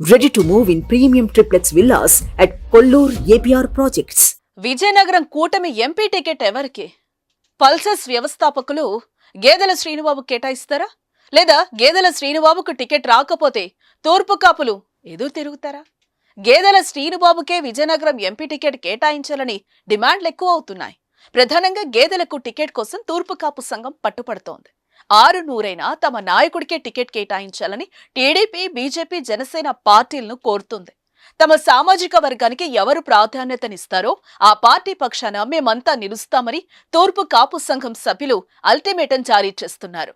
Ready to move in premium triplets villas at Kollur APR projects Vizianagaram కూటమి MP ticket ఎవరికి? Pulses వ్యవస్థాపకులు గేదెల శ్రీనుబాబు కేటాయిస్తారా? లేదా గేదెల శ్రీనుబాబుకు టికెట్ రాకపోతే తూర్పు కాపులు ఎదురు తిరుగుతారా? గేదెల శ్రీనుబాబుకే విజయనగరం ఎంపీ టికెట్ కేటాయించాలని డిమాండ్లు ఎక్కువ అవుతున్నాయి. ప్రధానంగా గేదెలకు టికెట్ కోసం తూర్పు కాపు సంఘం పట్టుపడుతోంది. ఆరు నూరైనా తమ నాయకుడికే టికెట్ కేటాయించాలని టీడీపీ బీజేపీ జనసేన పార్టీలను కోరుతుంది. తమ సామాజిక వర్గానికి ఎవరు ప్రాధాన్యతనిస్తారో ఆ పార్టీ పక్షాన మేమంతా నిలుస్తామని తూర్పు కాపు సంఘం సభ్యులు అల్టిమేటం జారీ చేస్తున్నారు.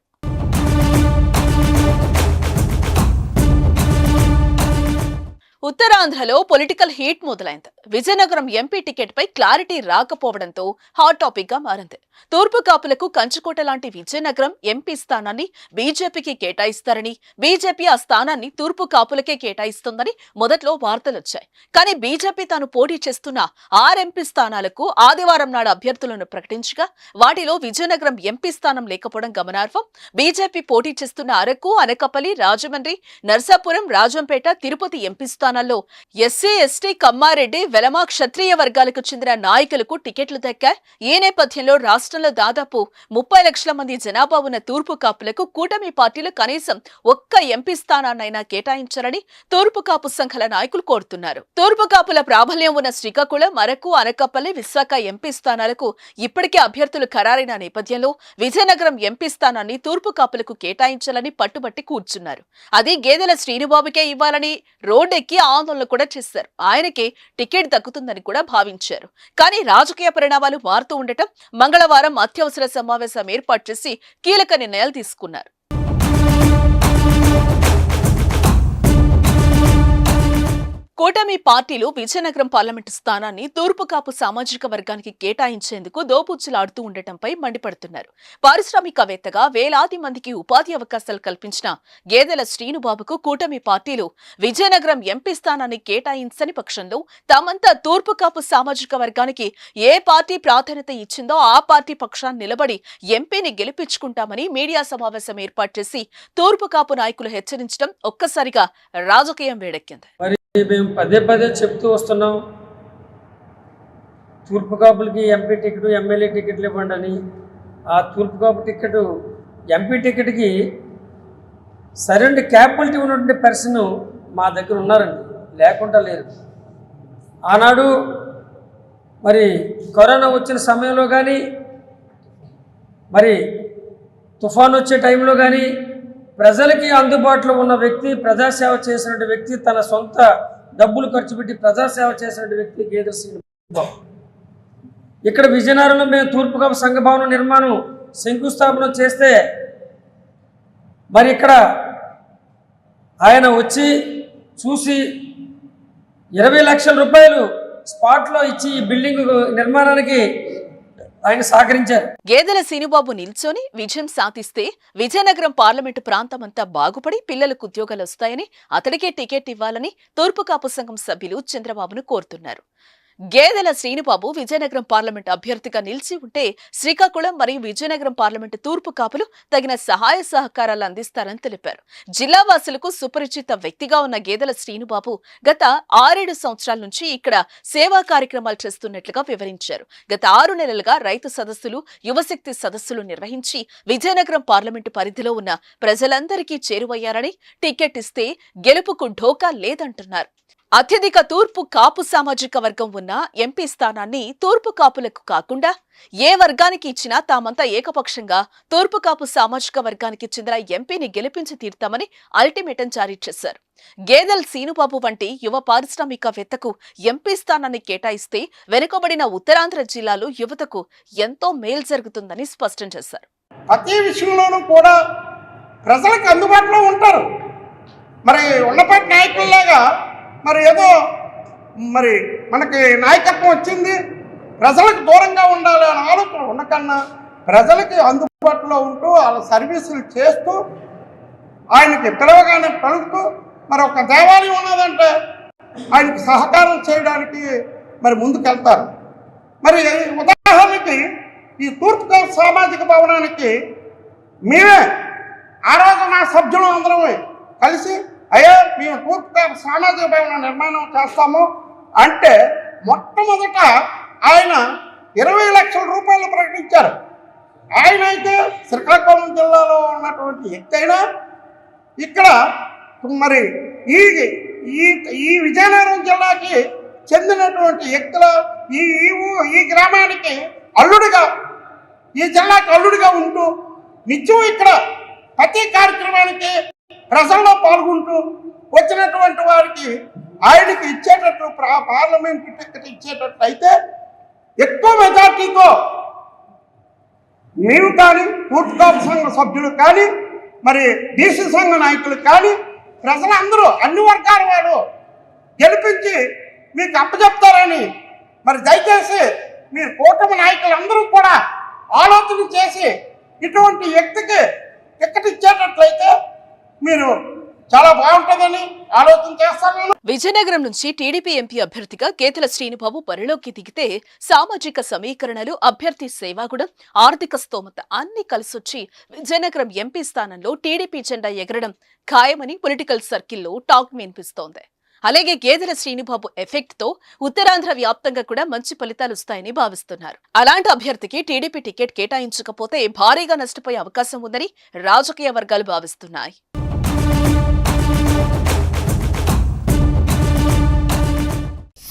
ఉత్తరాంధ్రలో పొలిటికల్ హీట్ మొదలైంది. విజయనగరం ఎంపీ టికెట్ పై క్లారిటీ రాకపోవడంతో హాట్ టాపిక్గా మారింది. తూర్పు కాపులకు కంచుకోట లాంటి విజయనగరం ఎంపీ స్థానాన్ని బీజేపీకి కేటాయిస్తారని బీజేపీ ఆ స్థానాన్ని తూర్పు కాపులకే కేటాయిస్తుందని మొదట్లో వార్తలొచ్చాయి కానీ బీజేపీ తాను పోటీ చేస్తున్న ఆర్ఎంపీ స్థానాలకు ఆదివారం నాడు అభ్యర్థులను ప్రకటించగా వాటిలో విజయనగరం ఎంపీ స్థానం లేకపోవడం గమనార్హం. బీజేపీ పోటీ చేస్తున్న అరకు అనకపల్లి రాజమండ్రి నర్సాపురం రాజంపేట తిరుపతి ఎంపీ స్థానాల్లో ఎస్సీ ఎస్టీ కమ్మారెడ్డి వెలమా క్షత్రియ వర్గాలకు చెందిన నాయకులకు టికెట్లు దక్కాయి. ఈ నేపథ్యంలో రాష్ట్రంలో దాదాపు ముప్పై లక్షల మంది జనాభా ఉన్న తూర్పు కాపులకు కూటమి పార్టీలు కనీసం ఒక్క ఎంపీ స్థానాన్నైనా కేటాయించాలని తూర్పు కాపు సంఘాల నాయకులు కోరుతున్నారు. తూర్పు కాపుల ప్రాబల్యం ఉన్న శ్రీకాకుళం అరకు అనకాపల్లి విశాఖ ఎంపీ స్థానాలకు ఇప్పటికే అభ్యర్థులు ఖరారైన నేపథ్యంలో విజయనగరం ఎంపీ స్థానాన్ని తూర్పు కాపులకు కేటాయించాలని పట్టుబట్టి కూర్చున్నారు. అది గేదెల శ్రీనుబాబుకే ఇవ్వాలని రోడ్డెక్కి ఆందోళన కూడా చేశారు. ఆయనకే టికెట్ దక్కుతుందని కూడా భావించారు. కానీ రాజకీయ పరిణామాలు మారుతూ ఉండటం మంగళవారం అత్యవసర సమావేశం ఏర్పాటు చేసి కీలక నిర్ణయాలు తీసుకున్నారు. కూటమి పార్టీలు విజయనగరం పార్లమెంటు స్థానాన్ని తూర్పు కాపు సామాజిక వర్గానికి కేటాయించేందుకు దోపుచ్చులాడుతూ ఉండటంపై మండిపడుతున్నారు. పారిశ్రామికవేత్తగా వేలాది మందికి ఉపాధి అవకాశాలు కల్పించిన గేదెల శ్రీనుబాబుకు కూటమి పార్టీలు విజయనగరం ఎంపీ స్థానాన్ని కేటాయించని పక్షంలో తమంతా తూర్పు కాపు సామాజిక వర్గానికి ఏ పార్టీ ప్రాధాన్యత ఇచ్చిందో ఆ పార్టీ పక్షాన్ని నిలబడి ఎంపీని గెలిపించుకుంటామని మీడియా సమావేశం ఏర్పాటు చేసి తూర్పు కాపు నాయకులు హెచ్చరించడం ఒక్కసారిగా రాజకీయం వేడెక్కింది. మేము మేము పదే పదే చెప్తూ వస్తున్నాం. తూర్పు కాపులకి ఎంపీ టికెట్ ఎమ్మెల్యే టికెట్లు ఇవ్వండి అని. ఆ తూర్పు కాపు టికెట్ ఎంపీ టికెట్కి సరైన క్యాపబిలిటీ ఉన్నటువంటి పర్సన్ మా దగ్గర ఉన్నారండి. లేకుండా లేరు. ఆనాడు మరి కరోనా వచ్చిన సమయంలో కానీ మరి తుఫాన్ వచ్చే టైంలో కానీ ప్రజలకి అందుబాటులో ఉన్న వ్యక్తి ప్రజాసేవ చేసినటువంటి వ్యక్తి తన సొంత డబ్బులు ఖర్చు పెట్టి ప్రజాసేవ చేసినటువంటి వ్యక్తి గేదెల శ్రీనివాసరావు ఇక్కడ విజయనగరంలో మేము తూర్పుగా సంఘ భవన నిర్మాణం శంకుస్థాపన చేస్తే మరి ఇక్కడ ఆయన వచ్చి చూసి ఇరవై లక్షల రూపాయలు స్పాట్లో ఇచ్చి ఈ బిల్డింగ్ నిర్మాణానికి ఆయన సహకరించారు. గేదెల సీనుబాబు నిల్చొని విజయం సాధిస్తే విజయనగరం పార్లమెంటు ప్రాంతమంతా బాగుపడి పిల్లలకు ఉద్యోగాలు వస్తాయని అతడికే టికెట్ ఇవ్వాలని తూర్పు కాపు సంఘం సభ్యులు చంద్రబాబును కోరుతున్నారు. గేదెల శ్రీనుబాబు విజయనగరం పార్లమెంటు అభ్యర్థిగా నిలిచి ఉంటే శ్రీకాకుళం మరియు విజయనగరం పార్లమెంటు తూర్పు కాపులు తగిన సహాయ సహకారాలు అందిస్తారని తెలిపారు. జిల్లా వాసులకు సుపరిచిత వ్యక్తిగా ఉన్న గేదెల శ్రీనుబాబు గత ఆరేడు సంవత్సరాల నుంచి ఇక్కడ సేవా కార్యక్రమాలు చేస్తున్నట్లుగా వివరించారు. గత ఆరు నెలలుగా రైతు సదస్సులు యువశక్తి సదస్సులు నిర్వహించి విజయనగరం పార్లమెంటు పరిధిలో ఉన్న ప్రజలందరికీ చేరువయ్యారని టికెట్ ఇస్తే గెలుపుకు ఢోకా లేదంటున్నారు. అత్యధిక తూర్పు కాపు సామాజిక వర్గం ఉన్న ఎంపీ స్థానాన్ని తూర్పు కాపులకు కాకుండా ఏ వర్గానికి ఇచ్చినా తామంతా ఏకపక్షంగా తూర్పు కాపు సామాజిక వర్గానికి చెందిన ఎంపీని గెలిపించి తీర్తామని అల్టిమేటం జారీ చేశారు. గేదెల్ సీనుబాబు వంటి యువ పారిశ్రామికవేత్తకు ఎంపీ స్థానాన్ని కేటాయిస్తే వెనుకబడిన ఉత్తరాంధ్ర జిల్లాలో యువతకు ఎంతో మేలు జరుగుతుందని స్పష్టం చేశారు. ప్రతి విషయంలోనూ కూడా ప్రజలకు అందుబాటులో ఉంటారు. మరి ఉన్నపాటి నాయకుల్లాగా మరి ఏదో మరి మనకి నాయకత్వం వచ్చింది. ప్రజలకు దూరంగా ఉండాలి అనే ఆలోచన ఉండకన్నా ప్రజలకి అందుబాటులో ఉంటూ వాళ్ళ సర్వీసులు చేస్తూ ఆయనకి పిలవగానే పలుకుతూ మరి ఒక దేవాలయం ఉన్నదంటే ఆయనకి సహకారం చేయడానికి మరి ముందుకెళ్తారు. మరి ఉదాహరణకి ఈ తూర్పుగోదావరి సామాజిక భవనానికి మేమే ఆ రోజు నా సభ్యులు అందరం కలిసి అయ్యా మేము పూర్తిగా సామాజిక భవన నిర్మాణం చేస్తాము. అంటే మొట్టమొదట ఆయన ఇరవై లక్షల రూపాయలు ప్రకటించారు. ఆయన అయితే శ్రీకాకుళం జిల్లాలో ఉన్నటువంటి వ్యక్తి అయినా ఇక్కడ మరి ఈ ఈ ఈ విజయనగరం జిల్లాకి చెందినటువంటి వ్యక్తుల ఈ ఈ ఊ- ఈ గ్రామానికి అల్లుడిగా ఈ జిల్లాకి అల్లుడిగా ఉంటూ నిత్యం ఇక్కడ ప్రతి కార్యక్రమానికి ప్రజల్లో పాల్గొంటూ వచ్చినటువంటి వారికి ఆయనకి ఇచ్చేటట్లు పార్లమెంట్ టికెట్ ఇచ్చేటట్లు అయితే ఎక్కువ మెజార్టీతో మేము కానీ పూర్తికాపు సంఘ సభ్యులు కానీ మరి డీసీ సంఘ నాయకులు కానీ ప్రజలందరూ అన్ని వర్గాల వారు గెలిపించి మీకు అప్పచెప్తారని మరి దయచేసి మీరు కూటమి నాయకులందరూ కూడా ఆలోచన చేసి ఇటువంటి వ్యక్తికి మీరు చాలా బాగుంటుందని ఆలోచన చేస్తాను విజయనగరం నుంచి టీడీపీ ఎంపీ అభ్యర్థిగా కేతల శ్రీనుబాబు బరిలోకి దిగితే సామాజిక సమీకరణలు అభ్యర్థి సేవాగుణం ఆర్థిక స్తోమత అన్ని కలిసొచ్చి విజయనగరం ఎంపీ స్థానంలో టీడీపీ జెండా ఎగరడం ఖాయమని పొలిటికల్ సర్కిల్లో టాక్ వినిపిస్తోంది. అలాగే గేదెల శ్రీనుబాబు ఎఫెక్ట్తో ఉత్తరాంధ్ర వ్యాప్తంగా కూడా మంచి ఫలితాలు వస్తాయని భావిస్తున్నారు. అలాంటి అభ్యర్థికి టీడీపీ టికెట్ కేటాయించకపోతే భారీగా నష్టపోయే అవకాశం ఉందని రాజకీయ వర్గాలు భావిస్తున్నాయి.